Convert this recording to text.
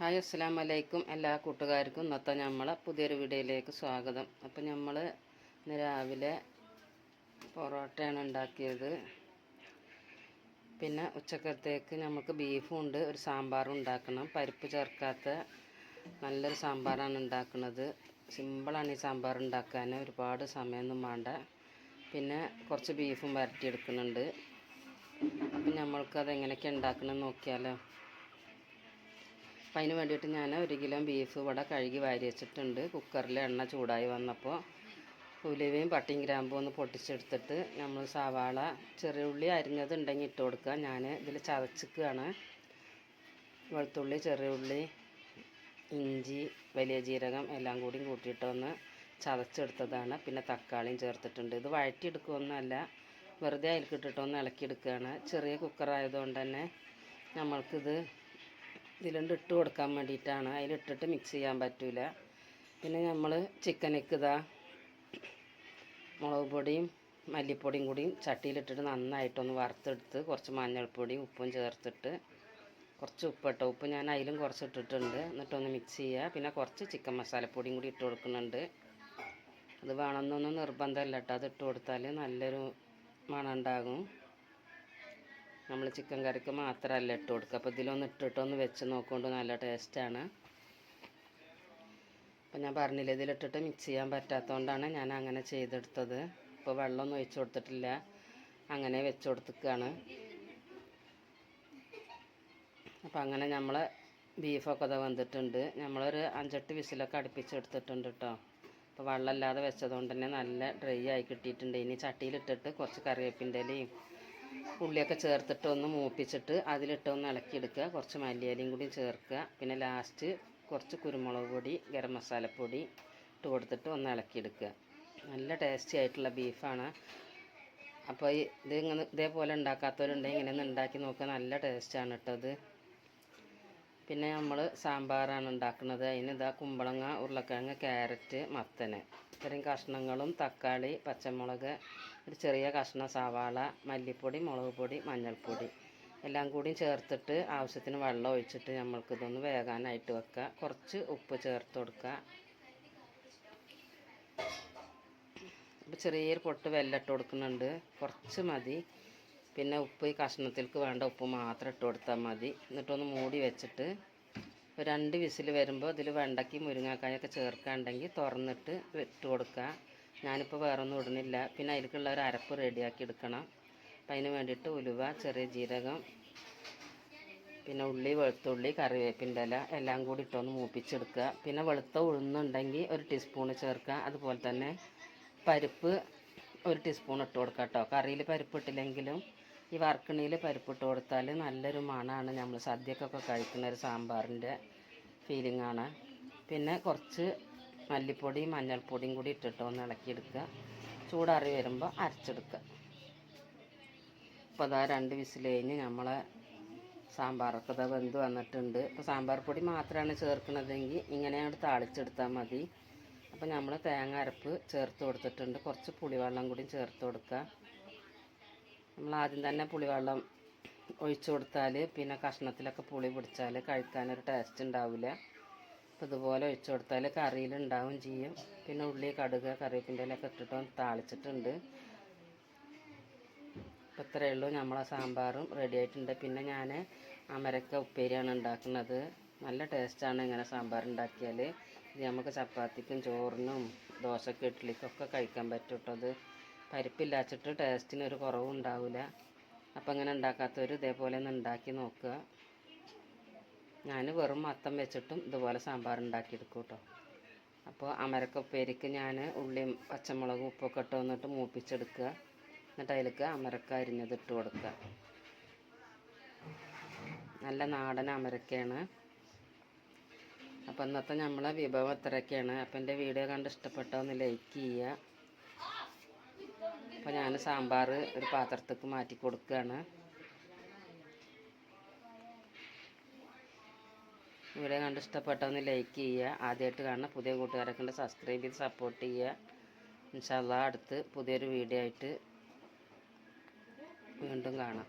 Hi അസ്സാം വലൈക്കും എല്ലാ കൂട്ടുകാർക്കും ഇന്നത്തെ നമ്മളെ പുതിയൊരു വീഡിയോയിലേക്ക് സ്വാഗതം. അപ്പം നമ്മൾ ഇന്ന് രാവിലെ പൊറോട്ടയാണ് ഉണ്ടാക്കിയത്. പിന്നെ ഉച്ചക്കത്തേക്ക് നമുക്ക് ബീഫും ഉണ്ട് ഒരു സാമ്പാറും ഉണ്ടാക്കണം. പരിപ്പ് ചേർക്കാത്ത നല്ലൊരു സാമ്പാറാണ് ഉണ്ടാക്കുന്നത്. സിമ്പിളാണ് ഈ സാമ്പാർ ഉണ്ടാക്കാൻ ഒരുപാട് സമയമൊന്നും വേണ്ട. പിന്നെ കുറച്ച് ബീഫും വരട്ടിയെടുക്കുന്നുണ്ട്. അപ്പം നമ്മൾക്കത് എങ്ങനെയൊക്കെ ഉണ്ടാക്കണമെന്ന് നോക്കിയാലോ. അപ്പം അതിന് വേണ്ടിയിട്ട് ഞാൻ ഒരു കിലോ ബീഫ് ഇവിടെ കഴുകി വാരി വെച്ചിട്ടുണ്ട്. കുക്കറിൽ എണ്ണ ചൂടായി വന്നപ്പോൾ ഉലുവയും പട്ടിയും ഗ്രാമ്പും ഒന്ന് പൊട്ടിച്ചെടുത്തിട്ട് നമ്മൾ സവാള ചെറിയ ഉള്ളി അരിഞ്ഞത് ഉണ്ടെങ്കിൽ ഇട്ട് കൊടുക്കുക ഞാൻ ഇതിൽ ചതച്ചിക്കുകയാണ് വെളുത്തുള്ളി ചെറിയ ഉള്ളി ഇഞ്ചി വലിയ ജീരകം എല്ലാം കൂടി കൂട്ടിയിട്ടൊന്ന് ചതച്ചെടുത്തതാണ്. പിന്നെ തക്കാളിയും ചേർത്തിട്ടുണ്ട്. ഇത് വഴറ്റിയെടുക്കുകയൊന്നുമല്ല വെറുതെ അതിൽക്കിട്ടിട്ടൊന്ന് ഇളക്കിയെടുക്കുകയാണ് ചെറിയ കുക്കറായതുകൊണ്ട് തന്നെ നമ്മൾക്കിത് ഇതിലുണ്ട് ഇട്ട് കൊടുക്കാൻ വേണ്ടിയിട്ടാണ്. അതിലിട്ടിട്ട് മിക്സ് ചെയ്യാൻ പറ്റില്ല പിന്നെ നമ്മൾ ചിക്കനക്ക് ഇതാ മുളക് പൊടിയും മല്ലിപ്പൊടിയും കൂടിയും ചട്ടിയിലിട്ടിട്ട് നന്നായിട്ടൊന്ന് വറുത്തെടുത്ത് കുറച്ച് മഞ്ഞൾപ്പൊടിയും ഉപ്പും ചേർത്തിട്ട് കുറച്ച് ഉപ്പിട്ട ഉപ്പ് ഞാൻ അതിലും കുറച്ച് ഇട്ടിട്ടുണ്ട്. എന്നിട്ടൊന്ന് മിക്സ് ചെയ്യുക. പിന്നെ കുറച്ച് ചിക്കൻ മസാലപ്പൊടിയും കൂടി ഇട്ട് കൊടുക്കുന്നുണ്ട്. അത് വേണമെന്നൊന്നും നിർബന്ധമല്ല കേട്ടോ. അത് ഇട്ട് കൊടുത്താൽ നല്ലൊരു മണം ഉണ്ടാകും നമ്മൾ ചിക്കൻ കറിക്ക് മാത്രമല്ല ഇട്ട് കൊടുക്കുക. അപ്പോൾ ഇതിലൊന്ന് ഇട്ടിട്ടൊന്ന് വെച്ച് നോക്കുകൊണ്ട് നല്ല ടേസ്റ്റാണ്. അപ്പോൾ ഞാൻ പറഞ്ഞില്ല ഇതിലിട്ടിട്ട് മിക്സ് ചെയ്യാൻ പറ്റാത്തതുകൊണ്ടാണ് ഞാൻ അങ്ങനെ ചെയ്തെടുത്തത്. ഇപ്പോൾ വെള്ളമൊന്നും ഒഴിച്ചു കൊടുത്തിട്ടില്ല. അങ്ങനെ വെച്ച് കൊടുത്തിക്കാണ് അപ്പോൾ അങ്ങനെ നമ്മൾ ബീഫൊക്കെ അത് വന്നിട്ടുണ്ട്. നമ്മളൊരു അഞ്ചെട്ട് വിസിലൊക്കെ അടുപ്പിച്ചെടുത്തിട്ടുണ്ട് കേട്ടോ അപ്പോൾ വെള്ളമില്ലാതെ വെച്ചതുകൊണ്ട് തന്നെ നല്ല ഡ്രൈ ആയി കിട്ടിയിട്ടുണ്ട്. ഇനി ചട്ടിയിലിട്ടിട്ട് കുറച്ച് കറിവേപ്പിന്റെ ഇലയും ഉള്ളിയൊക്കെ ചേർത്തിട്ട് ഒന്ന് മൂപ്പിച്ചിട്ട് അതിലിട്ട് ഒന്ന് ഇളക്കിയെടുക്കുക. കുറച്ച് മല്ലിയിലയും കൂടി ചേർക്കുക. പിന്നെ ലാസ്റ്റ് കുറച്ച് കുരുമുളക് പൊടി ഗരം മസാലപ്പൊടി ഇട്ട് കൊടുത്തിട്ട് ഒന്ന് ഇളക്കിയെടുക്കുക. നല്ല ടേസ്റ്റി ആയിട്ടുള്ള ബീഫാണ് അപ്പോൾ ഇത് ഇങ്ങനെ ഇതേപോലെ ഉണ്ടാക്കാത്തവരുണ്ടെങ്കിൽ ഇങ്ങനെ ഒന്ന് ഉണ്ടാക്കി നോക്കുക. നല്ല ടേസ്റ്റാണ് കേട്ടത് പിന്നെ നമ്മൾ സാമ്പാറാണ് ഉണ്ടാക്കുന്നത്. അതിന് ഇതാ കുമ്പളങ്ങ ഉരുളക്കിഴങ്ങ് ക്യാരറ്റ് മത്തന്. ഇത്രയും കഷ്ണങ്ങളും തക്കാളി പച്ചമുളക് ഒരു ചെറിയ കഷ്ണം സവാള മല്ലിപ്പൊടി മുളക് പൊടി മഞ്ഞൾപ്പൊടി. എല്ലാം കൂടി ചേർത്തിട്ട് ആവശ്യത്തിന് വെള്ളം ഒഴിച്ചിട്ട് നമ്മൾക്ക് ഇതൊന്ന് വേകാനായിട്ട് വെക്കുക. കുറച്ച് ഉപ്പ് ചേർത്ത് കൊടുക്കുക. അപ്പോൾ ചെറിയൊരു പൊട്ട് വെല്ലിട്ട് കൊടുക്കുന്നുണ്ട്. കുറച്ച് മതി. പിന്നെ ഉപ്പ് ഈ വേണ്ട ഉപ്പ് മാത്രം ഇട്ട് കൊടുത്താൽ മതി. എന്നിട്ടൊന്ന് മൂടി വെച്ചിട്ട് രണ്ട് വിസിൽ വരുമ്പോൾ ഇതിൽ വെണ്ടയ്ക്ക് മുരിങ്ങാക്കായൊക്കെ ചേർക്കാണ്ടെങ്കിൽ തുറന്നിട്ട് ഇട്ട് കൊടുക്കുക. ഞാനിപ്പോൾ വേറെ ഒന്നും ഇടുന്നില്ല. പിന്നെ അതിലേക്കുള്ള ഒരു അരപ്പ് റെഡിയാക്കി എടുക്കണം. അപ്പം അതിന് വേണ്ടിയിട്ട് ഉലുവ ചെറിയ ജീരകം പിന്നെ ഉള്ളി വെളുത്തുള്ളി കറിവേപ്പിന്റെ ഇല എല്ലാം കൂടി ഇട്ടൊന്ന് മൂപ്പിച്ചെടുക്കുക. പിന്നെ വെളുത്ത ഉഴുന്നുണ്ടെങ്കിൽ ഒരു ടീസ്പൂൺ ചേർക്കുക. അതുപോലെ തന്നെ പരിപ്പ് ഒരു ടീസ്പൂൺ ഇട്ട് കൊടുക്കുക കേട്ടോ. കറിയിൽ പരിപ്പ് ഇട്ടില്ലെങ്കിലും ഈ വറക്കണിയിൽ പരിപ്പ് ഇട്ട് കൊടുത്താൽ നല്ലൊരു മണമാണ്. നമ്മൾ സദ്യക്കൊക്കെ കഴിക്കുന്ന ഒരു സാമ്പാറിന്റെ ഫീലിംഗ് ആണ്. പിന്നെ കുറച്ച് മല്ലിപ്പൊടിയും മഞ്ഞൾപ്പൊടിയും കൂടി ഇട്ടിട്ട് ഒന്ന് ഇളക്കിയെടുക്കുക. ചൂടാറി വരുമ്പോൾ അരച്ചെടുക്കുക. ഇപ്പോൾ അതാ രണ്ട് വിസിൽ കഴിഞ്ഞ് നമ്മളെ സാമ്പാറൊക്കെ ഇതാ വെന്ത് വന്നിട്ടുണ്ട്. ഇപ്പോൾ സാമ്പാർ പൊടി മാത്രമാണ് ചേർക്കുന്നതെങ്കിൽ ഇങ്ങനെ താളിച്ചെടുത്താൽ മതി. അപ്പോൾ നമ്മൾ തേങ്ങ അരപ്പ് ചേർത്ത് കൊടുത്തിട്ടുണ്ട്. കുറച്ച് പുളിവെള്ളം കൂടി ചേർത്ത് കൊടുക്കുക. നമ്മൾ ആദ്യം തന്നെ പുളിവെള്ളം ഒഴിച്ചു കൊടുത്താൽ പിന്നെ കഷ്ണത്തിലൊക്കെ പുളി പിടിച്ചാൽ കഴിക്കാനൊരു ടേസ്റ്റ് ഉണ്ടാവില്ല അപ്പോൾ ഇതുപോലെ ഒഴിച്ചു കൊടുത്താൽ കറിയിൽ ഉണ്ടാവും ചെയ്യും. പിന്നെ ഉള്ളി കടുക് കറിവേപ്പിന്റെ ഇലയൊക്കെ ഇട്ടിട്ട് താളിച്ചിട്ടുണ്ട്. അപ്പോൾ ഇത്രയേ ഉള്ളൂ. നമ്മളെ സാമ്പാറും റെഡി ആയിട്ടുണ്ട്. പിന്നെ ഞാൻ അമരക്ക ഉപ്പേരിയാണ് ഉണ്ടാക്കുന്നത്. നല്ല ടേസ്റ്റാണ് ഇങ്ങനെ സാമ്പാർ ഉണ്ടാക്കിയാൽ ഇത് നമുക്ക് ചപ്പാത്തിക്കും ചോറിനും ദോശക്കും ഇഡ്ഡലിക്കൊക്കെ കഴിക്കാൻ പറ്റും കേട്ടോ പരിപ്പില്ലാച്ചിട്ട് ടേസ്റ്റിന് ഒരു കുറവും ഉണ്ടാവില്ല അപ്പം ഇങ്ങനെ ഉണ്ടാക്കാത്തവർ ഇതേപോലെ ഒന്ന് ഉണ്ടാക്കി നോക്കുക. ഞാൻ വെറും മത്തം വെച്ചിട്ടും ഇതുപോലെ സാമ്പാർ ഉണ്ടാക്കിയെടുക്കും കേട്ടോ അപ്പോൾ അമരക്ക ഉപ്പേരിക്ക് ഞാൻ ഉള്ളിയും പച്ചമുളകും ഉപ്പൊക്കെ ഇട്ട് വന്നിട്ട് മൂപ്പിച്ചെടുക്കുക. എന്നിട്ട് അതിലേക്ക് അമരക്ക അരിഞ്ഞത് ഇട്ട് കൊടുക്കുക. നല്ല നാടൻ അമരക്കയാണ്. അപ്പം ഇന്നത്തെ നമ്മളെ വിഭവം ഇത്രയൊക്കെയാണ് അപ്പം എന്റെ വീഡിയോ കണ്ട് ഇഷ്ടപ്പെട്ടോ ഒന്ന് ലൈക്ക് ചെയ്യുക. അപ്പോൾ ഞാൻ സാമ്പാർ ഒരു പാത്രത്തേക്ക് മാറ്റി കൊടുക്കുകയാണ് വീഡിയോ കണ്ട് ഇഷ്ടപ്പെട്ടതെന്ന് ലൈക്ക് ചെയ്യുക. ആദ്യമായിട്ട് കാണുന്ന പുതിയ കൂട്ടുകാരൊക്കെ ഉണ്ട് സബ്സ്ക്രൈബ് ചെയ്ത് സപ്പോർട്ട് ചെയ്യുക. ഇൻഷാല്ല അടുത്ത് പുതിയൊരു വീഡിയോ ആയിട്ട് വീണ്ടും കാണാം.